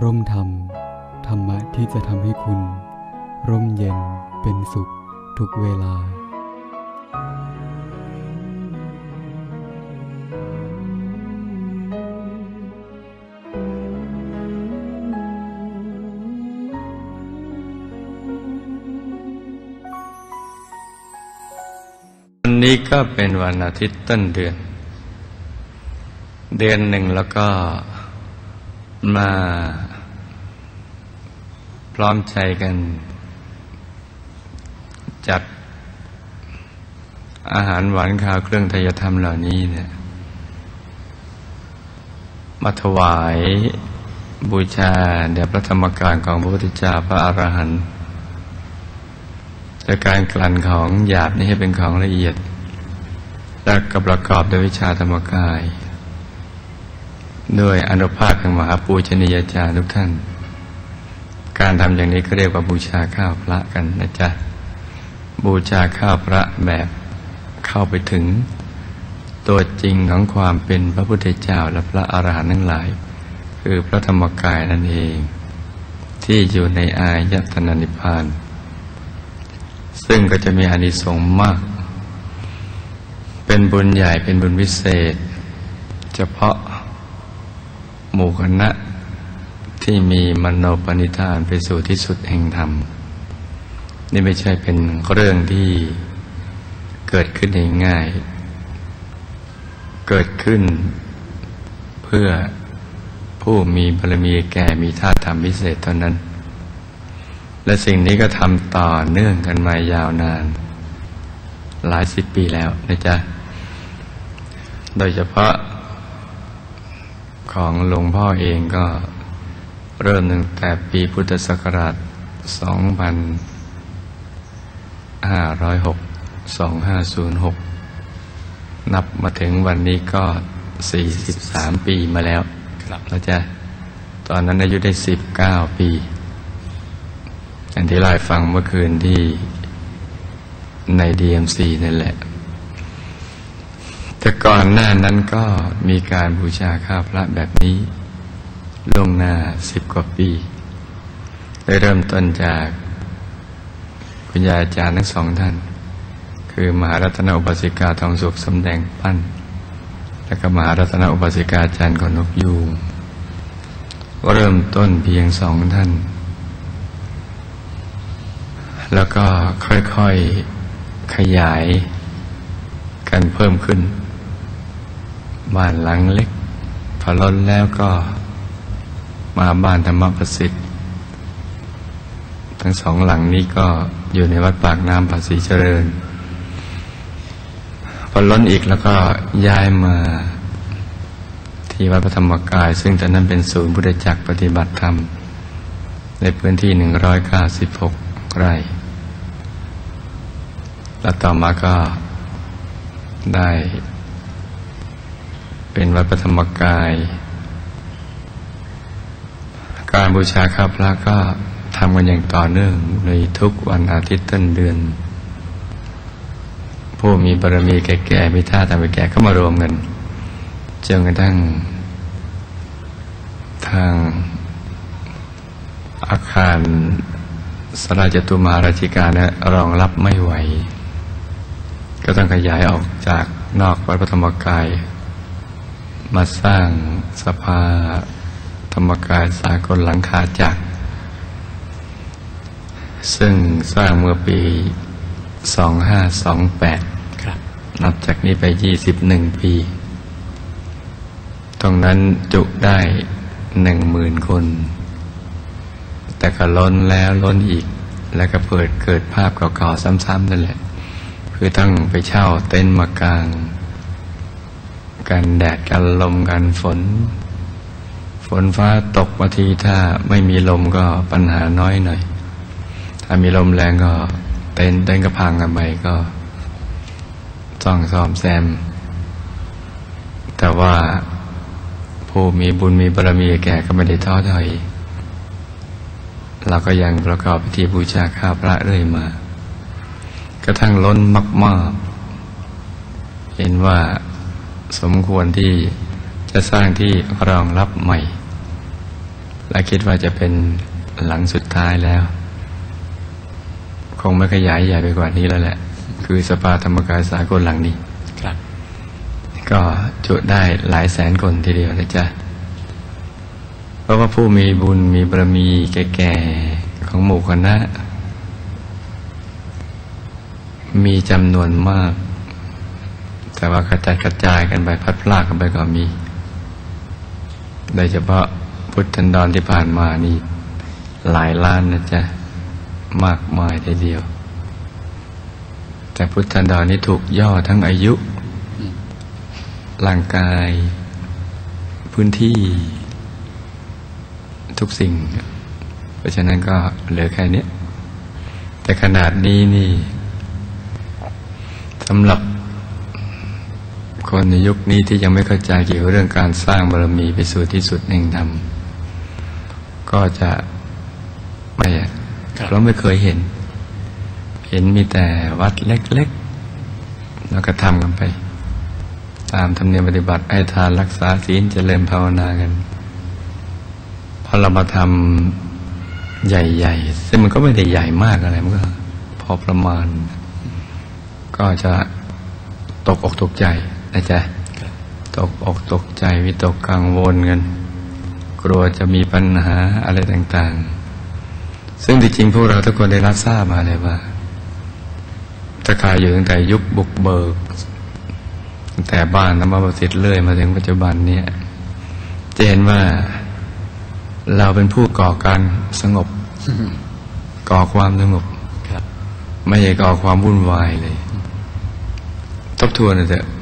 ร่มธรรม ธรรมะที่จะทำให้คุณ ร่มเย็นเป็นสุขทุกเวลา วันนี้ก็เป็นวันอาทิตย์ต้นเดือน เดือนหนึ่งแล้วก็ มา พร้อมใจกัน จัดอาหารหวานข้าวเครื่องทยธรรมเหล่านี้เนี่ยมาถวายบูชาแด่พระธรรมกายของพระพุทธเจ้าพระอรหันต์จากการกลั่นของหยาบนี้ให้เป็นของละเอียด และก็ประกอบด้วยวิชาธรรมกาย ด้วยอนุภาพแห่งมหาปูชนียาจารย์ทุกท่าน การทำอย่างนี้ก็เรียกว่าบูชาข้าวพระกันนะจ๊ะ บูชาข้าวพระแบบเข้าไปถึง ตัวจริงของความเป็นพระพุทธเจ้าและพระอรหันต์ทั้งหลาย คือพระธรรมกายนั่นเอง ที่อยู่ในอายตนะนิพพาน ซึ่งก็จะมีอานิสงส์มาก เป็นบุญใหญ่เป็นบุญวิเศษ เฉพาะ หมู่คณะที่มีมโนปณิธานไปสู่ที่สุดแห่งธรรม นี่ไม่ใช่เป็นเรื่องที่เกิดขึ้นง่ายๆเกิดขึ้นเพื่อผู้มีบารมีแก่มีธาตุธรรมพิเศษเท่านั้น และสิ่งนี้ก็ทำต่อเนื่องกันมายาวนาน หลายสิบปีแล้วนะจ๊ะ โดยเฉพาะ ของหลวงพ่อเองก็เริ่มตั้งแต่ปีพุทธศักราช 2506 2506 นับมาถึงวันนี้ก็ 43 ปีมาแล้วแล้วจ๊ะตอนนั้นอายุได้ 19 ปีอย่างที่เล่าให้ฟังเมื่อคืนที่ใน DMC นั่นแหละ แต่ก่อนหน้านั้นก็มีการบูชาข้าพระแบบนี้ล่วงหน้าสิบกว่าปีได้เริ่มต้นจากคุณยายอาจารย์ทั้งสองท่าน คือมหารัตนอุบาสิกาทองสุขสำแดงปั้น และก็มหารัตนอุบาสิกาอาจารย์ขนกยูงเริ่มต้นเพียงสองท่าน แล้วก็ค่อยๆขยายกันเพิ่มขึ้น บ้านหลังเล็ก พอล้นแล้วก็มาบ้านธรรมประสิทธิ์ ทั้งสองหลังนี้ก็อยู่ในวัดปากน้ำภาษีเจริญ พอล้นอีกแล้วก็ย้ายมาที่วัดพระธรรมกาย ซึ่งตอนนั้นเป็นศูนย์พุทธจักรปฏิบัติธรรม ในพื้นที่ 196 ไร่ แล้วต่อมาก็ได้ เป็นวัดพระธรรมกาย การบูชาข้าพระก็ทำกันอย่างต่อเนื่องในทุกวันอาทิตย์ต้นเดือน ผู้มีบารมีแก่ๆมีท่าทางไปแก่ก็มารวมกันจนกระทั่ง ทางอาคารสราจตุมาราชิกานี่ยรองรับไม่ไหว ก็ต้องขยายออกจากนอกวัดพระธรรมกาย มาสร้างสภาธรรมกายสากลหลังคาจักร ซึ่งสร้างเมื่อปี 2528 ครับ นับจากนี้ไป 21 ปี ตรงนั้นจุได้หนึ่งหมื่นคน แต่ก็ล้นแล้วล้นอีก แล้วก็เปิดเกิดภาพเก่าๆซ้ำๆนั่นแหละ คือต้องไปเช่าเต็นท์มากาง กันแดดกันลมกันฝน ฝนฟ้าตกมาทีถ้าไม่มีลมก็ปัญหาน้อยหน่อย ถ้ามีลมแรงก็เต็นเต็นท์ก็พังกันไปก็ต้องซ่อมแซม แต่ว่าผู้มีบุญมีบารมีแก่ก็ไม่ได้ท้อถอยเราก็ยังประกอบพิธีบูชาข้าพระเรื่อยมา กระทั่งล้นมาก ๆ เห็นว่า สมควรที่จะสร้างที่รองรับใหม่ และคิดว่าจะเป็นหลังสุดท้ายแล้ว คงไม่ขยายใหญ่ไปกว่านี้แล้วแหละ คือสภาธรรมกายสากลหลังนี้ครับ ก็จุได้หลายแสนคนทีเดียวนะจ๊ะ เพราะว่าผู้มีบุญมีบารมีแก่ๆของหมู่คณะมีจำนวนมาก แต่ว่ากระจายกระจายกันไปพัดพลากกันไปก็มี โดยเฉพาะพุทธันดรที่ผ่านมานี่หลายล้านนะจ๊ะมากมายทีเดียว แต่พุทธันดรนี้ถูกย่อทั้งอายุ ร่างกาย พื้นที่ ทุกสิ่ง เพราะฉะนั้นก็เหลือแค่นี้แต่ขนาดนี้นี่สำหรับ คนในยุคนี้ที่ยังไม่เข้าใจเกี่ยวกับเรื่องการสร้างบารมีไปสู่ที่สุดแห่งธรรมก็จะไม่อะครับเพราะไม่เคยเห็น เห็นมีแต่วัดเล็กๆแล้วก็ทำกันไป ตามธรรมเนียมปฏิบัติให้ทานรักษาศีลเจริญภาวนากันพอเรามาทำใหญ่ๆซึ่งมันก็ไม่ได้ใหญ่มากอะไรมันก็พอประมาณ ก็จะตกอกตกใจ นะจ๊ะครับตกอกตกใจวิตกกังวลกัน กลัวจะมีปัญหาอะไรต่างๆ ซึ่งที่จริงพวกเราทุกคนได้รับทราบมาเลยว่าตะกายอยู่ตั้งแต่ยุคบุกเบิกตั้งแต่บ้านนมาประสิทธิ์เรื่อยมาถึงปัจจุบันเนี่ยจะเห็นว่าเราเป็นผู้ก่อการสงบ ก่อความสงบครับไม่ใช่ก่อความวุ่นวายเลย ทบทวนหน่อยเถอะครับ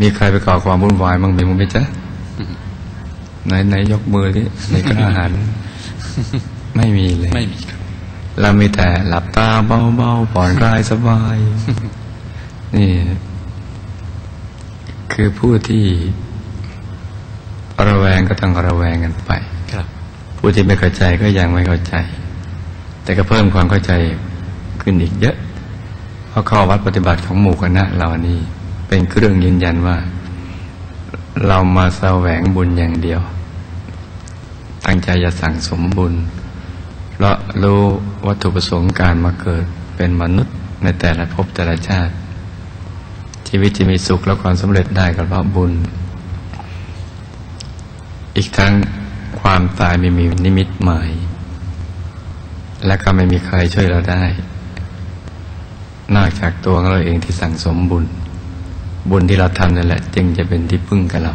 มีใครไปก่อความวุ่นวายบ้างไหมมึงไหมจ๊ะไหนไหนยกมือที่ในกล้าหันไม่มีเลยไม่มีครับเรามีแต่หลับตาเบาๆผ่อนคลายสบาย นี่ คือผู้ที่ระแวงก็ต้องระแวงกันไป ครับ ผู้ที่ไม่เข้าใจก็ยังไม่เข้าใจ แต่ก็เพิ่มความเข้าใจขึ้นอีกเยอะเพราะข้อวัดปฏิบัติของหมู่คณะเรานี่ เป็นเครื่องยืนยันว่า เรามาแสวงบุญอย่างเดียว ตั้งใจจะสั่งสมบุญ เพราะรู้วัตถุประสงค์การมาเกิดเป็นมนุษย์ในแต่ละภพแต่ละชาติ ชีวิตจะมีสุขและความสำเร็จได้ก็เพราะบุญ อีกทั้งความตายไม่มีนิมิตหมาย และก็ไม่มีใครช่วยเราได้ นอกจากตัวเราเองที่สั่งสมบุญ บุญที่เราทำนั่นแหละ จึงจะเป็นที่พึ่งกับเรา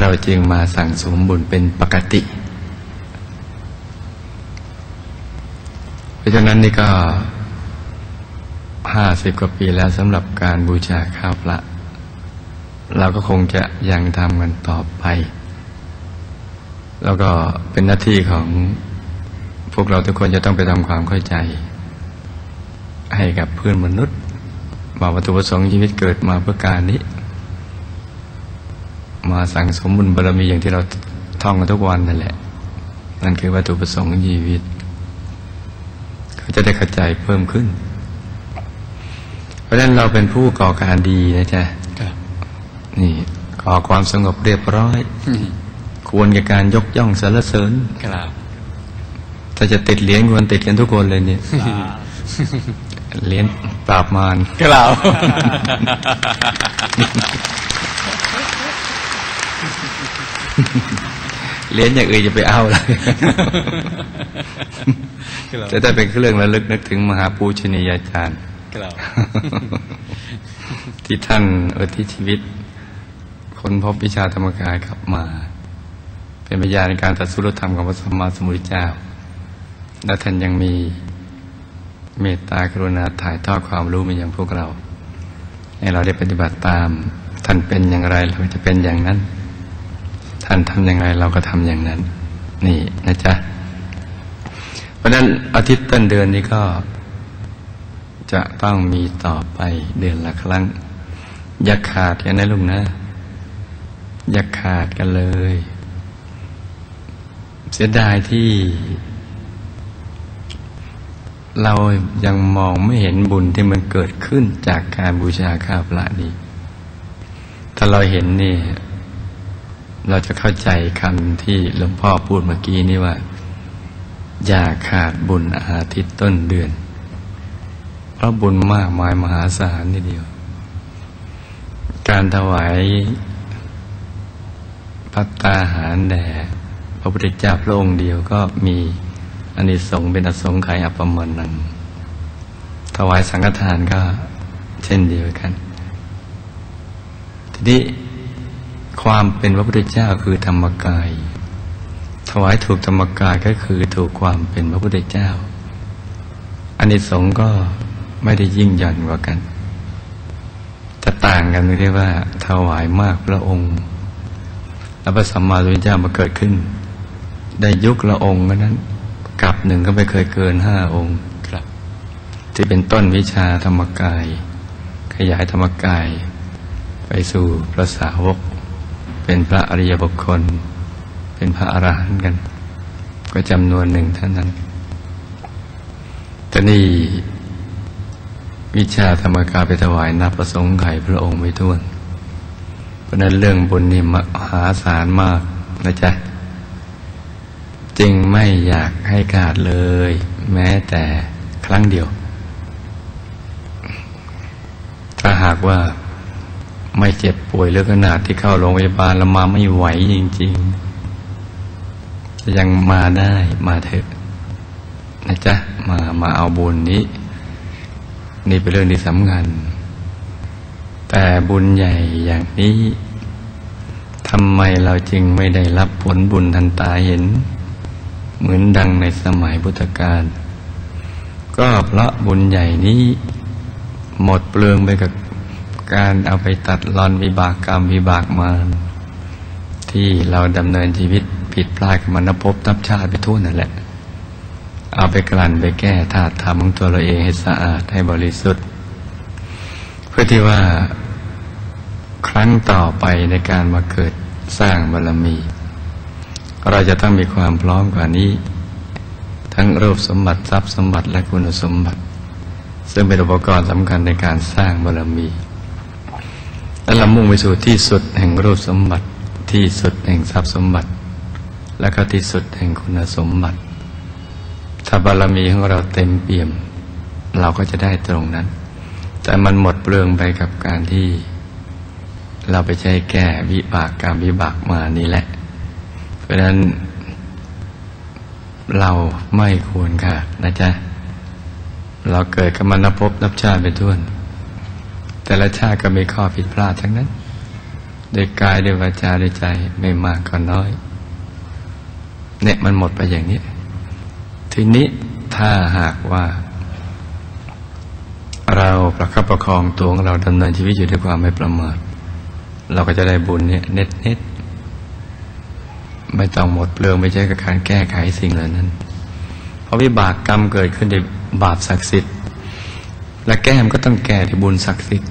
เราจึงมาสั่งสมบุญเป็นปกติ เพราะฉะนั้นนี่ก็ห้าสิบกว่าปีแล้วสำหรับการบูชาข้าวพระ เราก็คงจะยังทำกันต่อไป แล้วก็เป็นหน้าที่ของพวกเราทุกคนจะต้องไปทำความเข้าใจ ให้กับเพื่อนมนุษย์ ว่าวัตถุประสงค์ชีวิตเกิดมาเพื่อการนี้ มาสั่งสมบุญบารมีอย่างที่เราท่องกันทุกวันนั่นแหละ นั่นคือวัตถุประสงค์ของชีวิตเขาจะได้เข้าใจเพิ่มขึ้น เพราะฉะนั้นเราเป็นผู้ก่อการดีนะจ๊ะครับนี่ก่อความสงบเรียบร้อย ควรแก่การยกย่องสรรเสริญครับถ้าจะติดเหรียญควรติดกันทุกคนเลยเนี่ย เหรียญปราบมารกล่าวเหรียญอย่างอื่นจะไปเอาเลยแต่ถ้าเป็นเครื่องระลึกนึกถึงมหาปูชนียาจารย์กล่าวที่ท่านเออที่ชีวิต คนพบวิชาธรรมกายกลับมา เป็นพยานในการตรัดสู้ธรรมของพระสัมมาสัมพุทธเจ้า และท่านยังมี เมตตากรุณาถ่ายทอดความรู้มาอย่างพวกเรา ให้เราได้ปฏิบัติตาม ท่านเป็นอย่างไรเราจะเป็นอย่างนั้น ท่านทำอย่างไรเราก็ทำอย่างนั้น นี่นะจ๊ะ เพราะฉะนั้นอาทิตย์ต้นเดือนนี้ก็ จะต้องมีต่อไปเดือนละครั้ง อย่าขาดกันนะลุงนะ อย่าขาดกันเลย เสียดายที่ เรายังมองไม่เห็นบุญที่มันเกิดขึ้นจากการบูชาข้าพระนี้ ถ้าเราเห็นนี่ เราจะเข้าใจคำที่หลวงพ่อพูดเมื่อกี้นี้ว่า อย่าขาดบุญอาทิตย์ต้นเดือน เพราะบุญมากมายมหาศาลทีเดียว การถวายพัตตาหารแด่พระพุทธเจ้าพระองค์เดียวก็มี อานิสงส์เป็นอสงไขยอัปมานังถวายสังฆทานก็เช่นเดียวกัน ทีนี้ความเป็นพระพุทธเจ้าคือธรรมกาย ถวายถูกธรรมกายก็คือถูกความเป็นพระพุทธเจ้าอานิสงส์ก็ไม่ได้ยิ่งหย่อนกว่ากันจะต่างกันตรงที่ว่า ถวายมากพระองค์ แล้วพระสัมมาสัมพุทธเจ้ามาเกิดขึ้น ได้ยุคละองค์นั้น กับหนึ่งก็ไม่เคยเกินห้าองค์ครับที่เป็นต้นวิชาธรรมกาย ขยายธรรมกาย ไปสู่พระสาวก เป็นพระอริยบุคคล เป็นพระอรหันต์กัน ก็จำนวนหนึ่งเท่านั้นแต่นี่วิชาธรรมกายไปถวายนับประสงค์ไขพระองค์ไว้ท้วน เพราะนั้นเรื่องบุญนี่มหาศาลมากนะจ๊ะ จึงไม่อยากให้ขาดเลย แม้แต่ครั้งเดียว ถ้าหากว่าไม่เจ็บป่วยหรือขนาดที่เข้าโรงพยาบาลแล้วมาไม่ไหวจริงๆ ยังมาได้มาเถอะนะจ๊ะมามาเอาบุญนี้ นี่เป็นเรื่องที่สำคัญ แต่บุญใหญ่อย่างนี้ทำไมเราจึงไม่ได้รับผลบุญทันตาเห็น เหมือนดังในสมัยพุทธกาลก็เพราะบุญใหญ่นี้หมดเปลืองไปกับการเอาไปตัดรอนวิบากกรรมวิบากมารที่เราดำเนินชีวิตผิดพลาดกับมันพบนับชาติไปทั่วนั่นแหละ เอาไปกลั่นไปแก้ธาตุธรรมของตัวเราเองให้สะอาดให้บริสุทธิ์ เพื่อที่ว่าครั้งต่อไปในการมาเกิดสร้างบารมี เราจะต้องมีความพร้อมกว่านี้ ทั้งรูปสมบัติทรัพย์สมบัติและคุณสมบัติ ซึ่งเป็นอุปกรณ์สำคัญในการสร้างบารมีและเรามุ่งไปสู่ที่สุดแห่งรูปสมบัติที่สุดแห่งทรัพย์สมบัติ และก็ที่สุดแห่งคุณสมบัติ ถ้าบารมีของเราเต็มเปี่ยม เราก็จะได้ตรงนั้น แต่มันหมดเปลืองไปกับการที่ เราไปใช้แก้วิบากกรรมวิบากมานี่แหละ เพราะนั้น เราไม่ควรค่ะนะจ๊ะ เราเกิดกับมันนับพบนับชาติไปทั่วน แต่ละชาติก็มีข้อผิดพลาดทั้งนั้นด้วยกายด้วยวาจาด้วยใจไม่มากก็น้อย เนี่ยมันหมดไปอย่างนี้ ทีนี้ถ้าหากว่า เราประคับประคองตัวของเราดำเนินชีวิตอยู่ด้วยความไม่ประมาทเราก็จะได้บุญเนี่ยเน็ตเน็ต ไม่ต้องหมดเปลืองไม่ใช่กับการแก้ไขสิ่งเหล่านั้น เพราะวิบากกรรมเกิดขึ้นในบาปศักดิ์สิทธิ์ และแก้มก็ต้องแก้ที่บุญศักดิ์สิทธิ์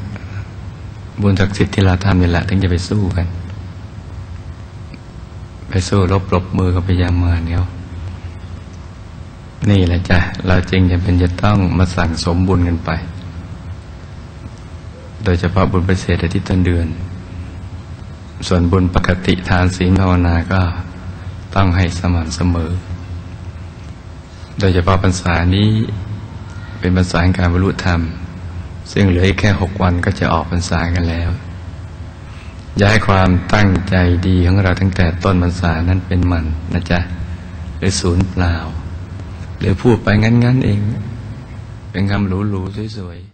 บุญศักดิ์สิทธิ์ที่เราทำนี่แหละถึงจะไปสู้กัน ไปสู้รบปรบมือกับพยามารเนี่ยนี่แหละจ้ะเราจึงจะเป็นจะต้องมาสั่งสมบุญกันไป โดยเฉพาะบุญประเสริฐอาทิตย์ต้นเดือน ส่วนบุญปกติทานศีลภาวนาก็ ต้องให้สม่ำเสมอ โดยเฉพาะพรรษานี้เป็นพรรษาการบรรลุธรรม ซึ่งเหลืออีกแค่หกวันก็จะออกพรรษากันแล้ว ย้ายความตั้งใจดีของเราตั้งแต่ต้นพรรษานั้นเป็นมันนะจ๊ะ หรือศูนย์เปล่า หรือพูดไปงั้นๆเอง เป็นคำหรูๆสวยๆ